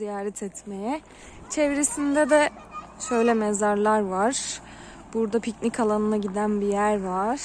ziyaret etmeye. Çevresinde de şöyle mezarlar var. Burada piknik alanına giden bir yer var.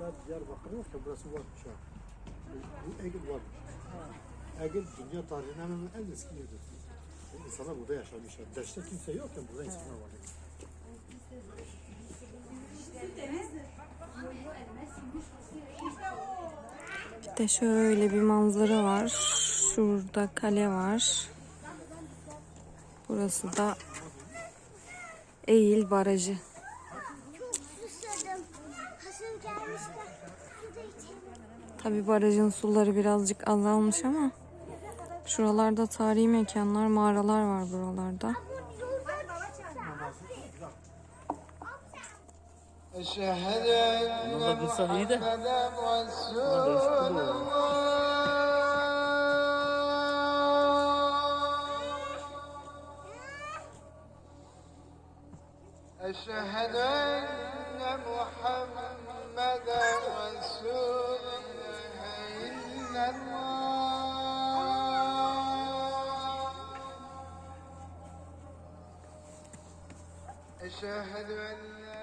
Daha Diyarbakır yok da burası varmış ha. Bu Egil varmış. Egil dünya tarihinin hemen en eski yeridir. İnsanlar burada yaşamışlar. Deşte kimse yokken burada insanlar var. Bir de şöyle bir manzara var. Şurada kale var. Burası da Eğil Barajı. Tabi barajın suları birazcık azalmış ama şuralarda tarihi mekanlar, mağaralar var buralarda. أشهد أن والله قصة جديدة محمدا رسول الله أشهد أن أشهد أن لا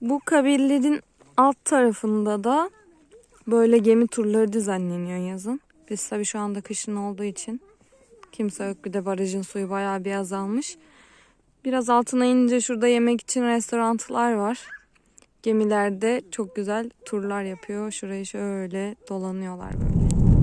Bu kabirlerin alt tarafında da böyle gemi turları düzenleniyor yazın. Biz tabii şu anda kışın olduğu için kimse yok. Bir de barajın suyu bayağı bir azalmış. Biraz altına inince şurada yemek için restoranlar var. Gemilerde çok güzel turlar yapıyor. Şurayı şöyle dolanıyorlar böyle.